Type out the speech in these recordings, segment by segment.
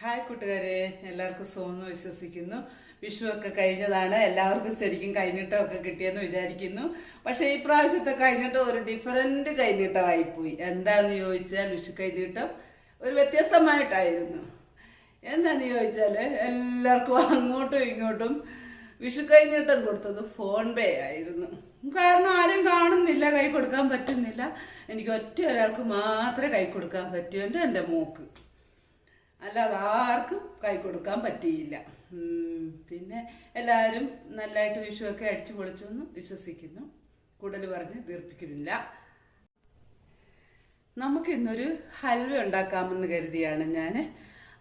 Hi കൂട്ടുകാരെ എല്ലാവർക്കും സുഖമെന്ന് വിശ്വസിക്കുന്നു. വിഷു ഒക്കെ കഴിഞ്ഞതാണ്. എല്ലാവർക്കും ശരിക്കും കൈനീട്ടമൊക്കെ കിട്ടിയെന്ന് വിചാരിക്കുന്നു. പക്ഷേ ഈ പ്രാവശ്യത്തെ കൈനീട്ടം ഒരു ഡിഫറന്റ് കൈനീട്ടമായിപ്പോയി. എന്താന്ന് ചോദിച്ചാൽ വിഷു കൈനീട്ടം ഒരു വ്യത്യസ്തമായിട്ടായിരുന്നു. എന്താന്ന് ചോദിച്ചാൽ എല്ലാവർക്കും അങ്ങോട്ടും ഇങ്ങോട്ടും വിഷു കൈനീട്ടം കൊടുത്തത് ഫോൺ പേ ആയിരുന്നു. കാരണം ആരും കാണുന്നില്ല കൈ കൊടുക്കാൻ പറ്റുന്നില്ല. എനിക്ക് ഒറ്റ ഒരാൾക്ക് മാത്രമേ കൈ കൊടുക്കാൻ പറ്റൂ. എന്റെ എന്റെ മോക്ക്. അല്ലാതെ ആർക്കും കൈ കൊടുക്കാൻ പറ്റിയില്ല. പിന്നെ എല്ലാവരും നല്ലതായിട്ട് വിഷുവൊക്കെ അടിച്ചു പൊളിച്ചെന്ന് വിശ്വസിക്കുന്നു. കൂടുതൽ പറഞ്ഞ് ദീർപ്പിക്കുന്നില്ല. നമുക്ക് ഇന്നൊരു ഹൽവ ഉണ്ടാക്കാമെന്ന് കരുതിയാണ് ഞാൻ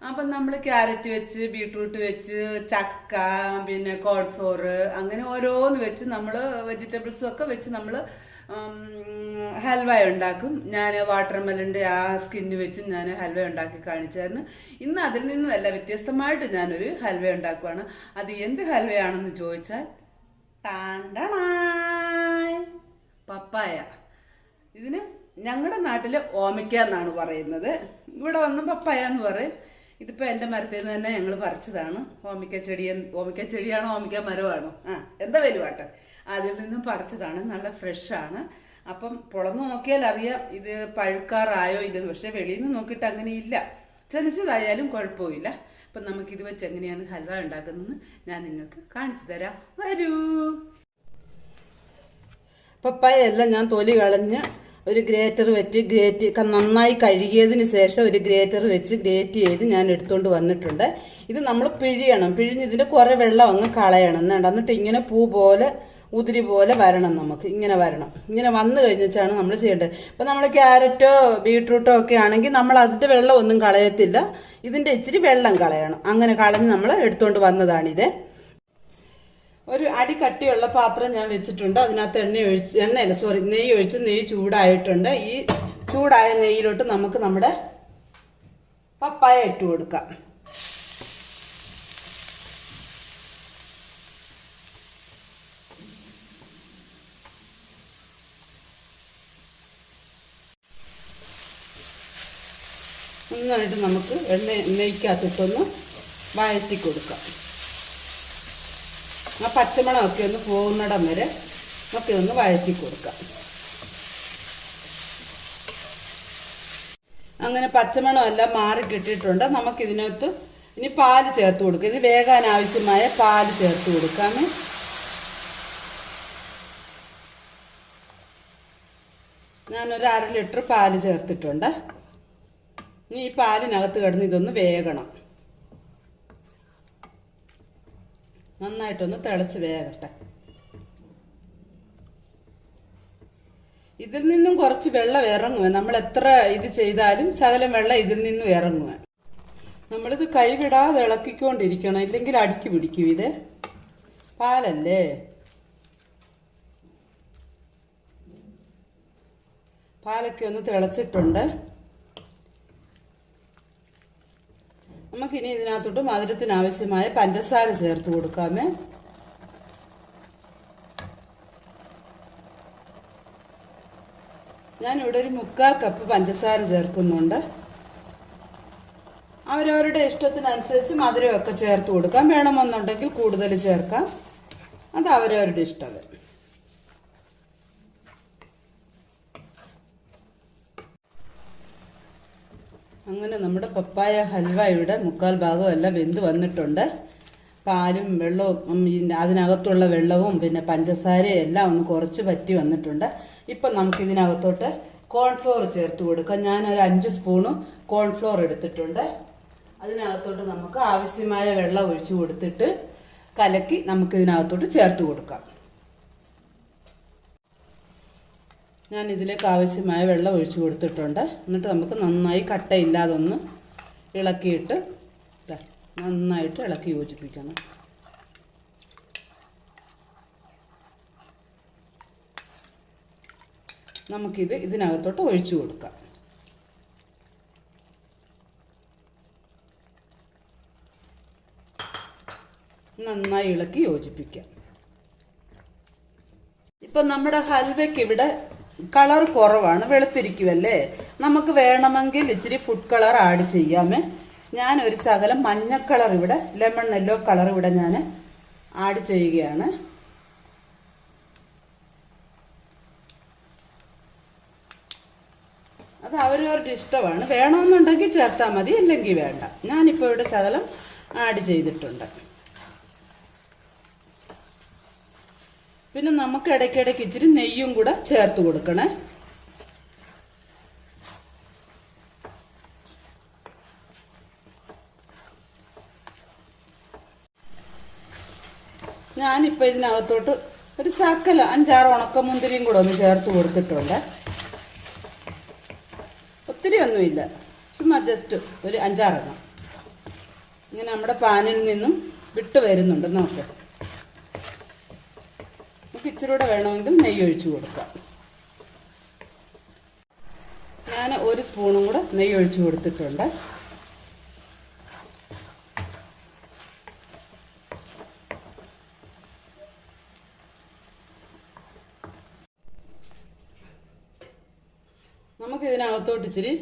അപ്പം നമ്മൾ ക്യാരറ്റ് വെച്ച് ബീട്രൂട്ട് വെച്ച് ചക്ക പിന്നെ കോൺഫ്ലോർ അങ്ങനെ ഓരോന്ന് വെച്ച് നമ്മൾ വെജിറ്റബിൾസും ഒക്കെ വെച്ച് നമ്മൾ ഹൽവ ഉണ്ടാക്കും. ഞാൻ വാട്ടർമെലന്റെ ആ സ്കിന്ന് വെച്ച് ഞാൻ ഹൽവ ഉണ്ടാക്കി കാണിച്ചായിരുന്നു. ഇന്ന് അതിൽ നിന്നും അല്ല വ്യത്യസ്തമായിട്ട് ഞാനൊരു ഹൽവ ഉണ്ടാക്കുവാണ്. അത് എന്ത് ഹൽവയാണെന്ന് ചോദിച്ചാൽ. പപ്പായ. ഇതിന് ഞങ്ങളുടെ നാട്ടിൽ ഓമിക്ക എന്നാണ് പറയുന്നത്. ഇവിടെ വന്ന് പപ്പായ എന്ന് പറയും. ഇതിപ്പോൾ എന്റെ മരത്തിൽ നിന്ന് തന്നെ ഞങ്ങൾ പറിച്ചതാണ്. ഓമിക്ക ചെടി ഓമിക്ക ചെടിയാണോ ഓമിക്ക മരമാണോ? ആ എന്താ വരുവാട്ടെ അതിൽ നിന്നും പറിച്ചതാണ്. നല്ല ഫ്രഷാണ്. അപ്പം പുളന്ന് നോക്കിയാൽ അറിയാം ഇത് പഴുക്കാറായോ ഇല്ലെന്ന്. പക്ഷേ വെളിയിൽ നിന്ന് നോക്കിയിട്ട് അങ്ങനെ ഇല്ല ചനച്ചതായാലും കുഴപ്പമില്ല. അപ്പം നമുക്കിത് വെച്ച് എങ്ങനെയാണ് ഹൽവ ഉണ്ടാക്കുന്നതെന്ന് ഞാൻ നിങ്ങൾക്ക് കാണിച്ചു തരാം. വരൂ. പപ്പായ എല്ലാം ഞാൻ തൊലി കളഞ്ഞ് ഒരു ഗ്രേറ്റർ വെച്ച് ഗ്രേറ്റ് നന്നായി കഴുകിയതിന് ശേഷം ഒരു ഗ്രേറ്റർ വെച്ച് ഗ്രേറ്റ് ചെയ്ത് ഞാൻ എടുത്തുകൊണ്ട് വന്നിട്ടുണ്ട്. ഇത് നമ്മൾ പിഴിയണം. പിഴിഞ്ഞ് ഇതിന്റെ കുറേ വെള്ളം അങ്ങ് കളയണം. എന്നുണ്ട് എന്നിട്ട് ഇങ്ങനെ പൂ പോലെ ഉതിരി പോലെ വരണം നമുക്ക്. ഇങ്ങനെ വരണം. ഇങ്ങനെ വന്നു കഴിഞ്ഞിട്ടാണ് നമ്മൾ ചെയ്യേണ്ടത്. ഇപ്പം നമ്മൾ ക്യാരറ്റോ ബീട്രൂട്ടോ ഒക്കെ ആണെങ്കിൽ നമ്മൾ അതിന്റെ വെള്ളം ഒന്നും കളയത്തില്ല. ഇതിന്റെ ഇച്ചിരി വെള്ളം കളയണം. അങ്ങനെ കളഞ്ഞ് നമ്മൾ എടുത്തുകൊണ്ട് വന്നതാണിത്. ഒരു അടി കട്ടിയുള്ള പാത്രം ഞാൻ വെച്ചിട്ടുണ്ട്. അതിനകത്ത് എണ്ണ ഒഴിച്ച് എണ്ണയല്ല സോറി നെയ്യ് ഒഴിച്ച് നെയ്യ് ചൂടായിട്ടുണ്ട്. ഈ ചൂടായ നെയ്യിലോട്ട് നമുക്ക് നമ്മുടെ പപ്പായ ഇട്ട് കൊടുക്കാം. നന്നായിട്ട് നമുക്ക് എണ്ണ നെയ്ക്കകത്തിട്ടൊന്ന് വഴറ്റി കൊടുക്കാം. ആ പച്ചമണമൊക്കെ ഒന്ന് പോകുന്നിടം വരെ ഒക്കെ ഒന്ന് വഴറ്റി കൊടുക്കാം. അങ്ങനെ പച്ചമണമെല്ലാം മാറി കിട്ടിയിട്ടുണ്ട്. നമുക്കിതിനകത്ത് ഇനി പാൽ ചേർത്ത് കൊടുക്കുക ഇത് വേകാൻ ആവശ്യമായ പാൽ ചേർത്ത് കൊടുക്കാമേ. ഞാനൊരു അര ലിറ്റർ പാൽ ചേർത്തിട്ടുണ്ട്. ഇനി ഈ പാലിനകത്ത് കിടന്ന് ഇതൊന്ന് വേകണം. നന്നായിട്ടൊന്ന് തിളച്ച് വേകട്ടെ ഇതിൽ നിന്നും കുറച്ച് വെള്ളം ഇറങ്ങുക നമ്മൾ എത്ര ഇത് ചെയ്താലും ശകലം വെള്ളം ഇതിൽ നിന്നും ഇറങ്ങുക നമ്മളിത് കൈവിടാതെ ഇളക്കിക്കൊണ്ടിരിക്കണം. ഇല്ലെങ്കിൽ അടുക്കി പിടിക്കും ഇത്. പാലല്ലേ? പാലൊക്കെ ഒന്ന് തിളച്ചിട്ടുണ്ട്. നമുക്കിനി ഇതിനകത്തോട്ട് മധുരത്തിന് ആവശ്യമായ പഞ്ചസാര ചേർത്ത് കൊടുക്കാമേ. ഞാനിവിടെ ഒരു മുക്കാൽ കപ്പ് പഞ്ചസാര ചേർക്കുന്നുണ്ട്. അവരവരുടെ ഇഷ്ടത്തിനനുസരിച്ച് മധുരമൊക്കെ ചേർത്ത് കൊടുക്കാം. വേണമെന്നുണ്ടെങ്കിൽ കൂടുതൽ ചേർക്കാം. അത് അവരവരുടെ ഇഷ്ടം അങ്ങനെ നമ്മുടെ പപ്പായ ഹൽവയുടെ മുക്കാൽ ഭാഗവും എല്ലാം വെന്ത് വന്നിട്ടുണ്ട്. പാലും വെള്ളവും അതിനകത്തുള്ള വെള്ളവും പിന്നെ പഞ്ചസാരയും എല്ലാം ഒന്ന് കുറച്ച് പറ്റി വന്നിട്ടുണ്ട്. ഇപ്പം നമുക്ക് ഇതിനകത്തോട്ട് കോൺഫ്ലോർ ചേർത്ത് കൊടുക്കാം. ഞാനൊരു അഞ്ച് സ്പൂണ് കോൺഫ്ലോർ എടുത്തിട്ടുണ്ട്. അതിനകത്തോട്ട് നമുക്ക് ആവശ്യമായ വെള്ളം ഒഴിച്ചു കൊടുത്തിട്ട് കലക്കി നമുക്ക് ഇതിനകത്തോട്ട് ചേർത്ത് കൊടുക്കാം. ഞാൻ ഇതിലേക്ക് ആവശ്യമായ വെള്ളം ഒഴിച്ചു കൊടുത്തിട്ടുണ്ട്. എന്നിട്ട് നമുക്ക് നന്നായി കട്ടയില്ലാതെ ഒന്ന് ഇളക്കിയിട്ട് നന്നായിട്ട് ഇളക്കി യോജിപ്പിക്കണം. നമുക്കിത് ഇതിനകത്തോട്ട് ഒഴിച്ചു കൊടുക്കാം. നന്നായി ഇളക്കി യോജിപ്പിക്കാം. ഇപ്പം നമ്മുടെ ഹൽവയ്ക്ക് ഇവിടെ കളർ കുറവാണ് വെളുത്തിരിക്കുമല്ലേ നമുക്ക് വേണമെങ്കിൽ ഇച്ചിരി ഫുഡ് കളർ ആഡ് ചെയ്യാമേ ഞാൻ ഒരു ശകലം മഞ്ഞ കളർ ഇവിടെ ലെമൺ യെല്ലോ കളർ ഇവിടെ ഞാൻ ആഡ് ചെയ്യുകയാണ്. അത് അവരവരുടെ ഇഷ്ടമാണ്. വേണമെന്നുണ്ടെങ്കിൽ ചേർത്താൽ മതി അല്ലെങ്കിൽ വേണ്ട. ഞാനിപ്പോൾ ഇവിടെ ശകലം ആഡ് ചെയ്തിട്ടുണ്ട്. പിന്നെ നമുക്ക് ഇടയ്ക്കിടയ്ക്ക് ഇച്ചിരി നെയ്യും കൂടെ ചേർത്ത് കൊടുക്കണേ. ഞാനിപ്പോൾ ഇതിനകത്തോട്ട് ഒരു ശക്കല അഞ്ചാറ് ഉണക്ക മുന്തിരിയും കൂടെ ഒന്ന് ചേർത്ത് കൊടുത്തിട്ടുണ്ട്. ഒത്തിരി ഒന്നുമില്ല. ചുമ്മാ ജസ്റ്റ് ഒരു അഞ്ചാറെണ്ണം. ഇങ്ങനെ നമ്മുടെ പാനിൽ നിന്നും വിട്ടു വരുന്നുണ്ട്. നോക്ക്. നമുക്ക് ഇച്ചിരി കൂടെ വേണമെങ്കിൽ നെയ്യ് ഒഴിച്ചു കൊടുക്കാം. ഞാൻ ഒരു സ്പൂണും കൂടെ നെയ്യ് ഒഴിച്ചു കൊടുത്തിട്ടുണ്ട്. നമുക്ക് ഇതിനകത്തോട്ട് ഇച്ചിരി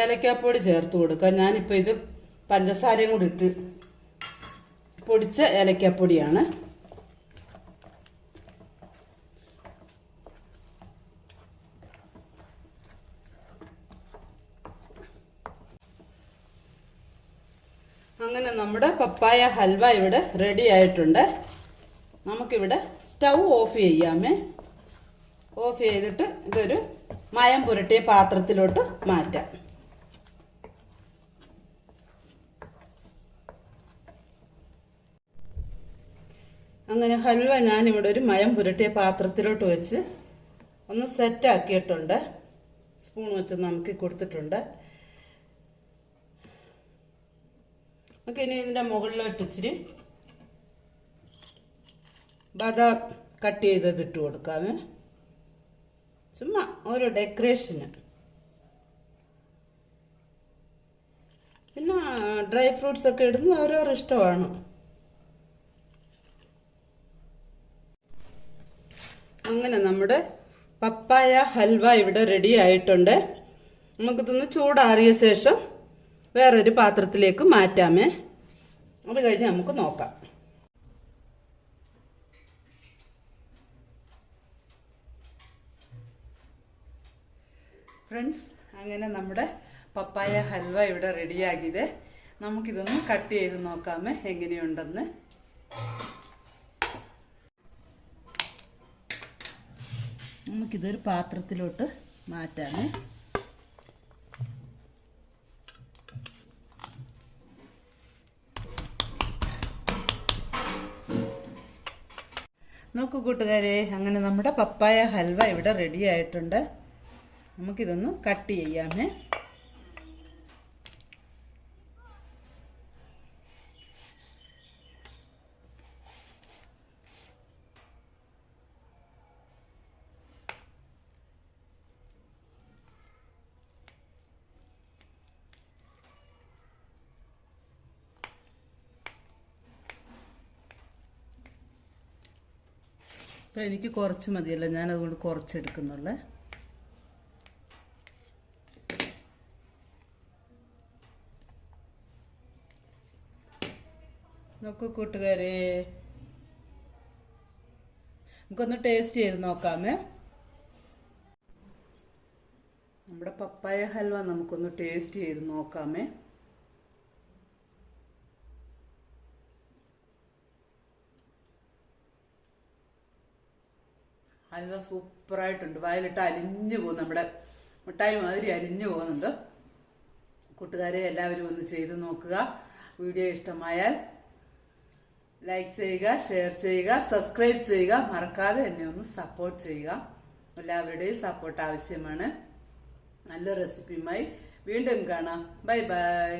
ഏലക്കാപ്പൊടി ചേർത്ത് കൊടുക്കാം. ഞാനിപ്പോൾ ഇത് പഞ്ചസാരയും കൂടി ഇട്ട് പൊടിച്ച ഏലക്കാപ്പൊടിയാണ് അങ്ങനെ നമ്മുടെ പപ്പായ ഹൽവ ഇവിടെ റെഡി ആയിട്ടുണ്ട്. നമുക്കിവിടെ സ്റ്റൗ ഓഫ് ചെയ്യാമേ. ഓഫ് ചെയ്തിട്ട് ഇതൊരു മയം പുരട്ടിയ പാത്രത്തിലോട്ട് മാറ്റാം. അങ്ങനെ ഹൽവ ഞാനിവിടെ ഒരു മയം പുരട്ടിയ പാത്രത്തിലോട്ട് വെച്ച് ഒന്ന് സെറ്റാക്കിയിട്ടുണ്ട് സ്പൂൺ വെച്ച് നമുക്ക് കൊടുത്തിട്ടുണ്ട്. നമുക്ക് ഇനി ഇതിന്റെ മുകളിലോട്ട് ഇച്ചിരി ബദാം കട്ട് ചെയ്തത് ഇട്ട് കൊടുക്കാമേ. ചുമ്മാ ഒരു ഡെക്കറേഷന്. പിന്നെ ഡ്രൈ ഫ്രൂട്ട്സ് ഒക്കെ ഇടുന്നത് ഓരോരോ ഇഷ്ടമാണ് അങ്ങനെ നമ്മുടെ പപ്പായ ഹൽവ ഇവിടെ റെഡി ആയിട്ടുണ്ട്. നമുക്കിതൊന്ന് ചൂടാറിയ ശേഷം വേറൊരു പാത്രത്തിലേക്ക് മാറ്റാമേ. അത് കഴിഞ്ഞ് നമുക്ക് നോക്കാം. ഫ്രണ്ട്സ് അങ്ങനെ നമ്മുടെ പപ്പായ ഹൽവ ഇവിടെ റെഡിയാക്കിയത്. നമുക്കിതൊന്ന് കട്ട് ചെയ്ത് നോക്കാമേ എങ്ങനെയുണ്ടെന്ന്. നമുക്കിതൊരു പാത്രത്തിലോട്ട് മാറ്റാമേ. നോക്കൂ കൂട്ടുകാരെ അങ്ങനെ നമ്മുടെ പപ്പായ ഹൽവ ഇവിടെ റെഡി ആയിട്ടുണ്ട്. നമുക്കിതൊന്ന് കട്ട് ചെയ്യാമേ. അപ്പം എനിക്ക് കുറച്ച് മതിയല്ലോ ഞാൻ അതുകൊണ്ട് കുറച്ചെടുക്കുന്നുള്ളേ. നോക്കൂ കൂട്ടുകാരെ. നമുക്കൊന്ന് ടേസ്റ്റ് ചെയ്ത് നോക്കാമേ. നമ്മുടെ പപ്പായ ഹൽവ നമുക്കൊന്ന് ടേസ്റ്റ് ചെയ്ത് നോക്കാമേ. ഹൽവ സൂപ്പറായിട്ടുണ്ട്. വായിലിട്ട് അലിഞ്ഞു പോകും നമ്മുടെ മിഠായി മാതിരി അലിഞ്ഞു പോകുന്നുണ്ട്. കൂട്ടുകാരെ എല്ലാവരും ഒന്ന് ചെയ്ത് നോക്കുക. വീഡിയോ ഇഷ്ടമായാൽ ലൈക്ക് ചെയ്യുക ഷെയർ ചെയ്യുക സബ്സ്ക്രൈബ് ചെയ്യുക. മറക്കാതെ എന്നെ ഒന്ന് സപ്പോർട്ട് ചെയ്യുക. എല്ലാവരുടെയും സപ്പോർട്ട് ആവശ്യമാണ്. നല്ല റെസിപ്പിയുമായി വീണ്ടും കാണാം. Bye bye.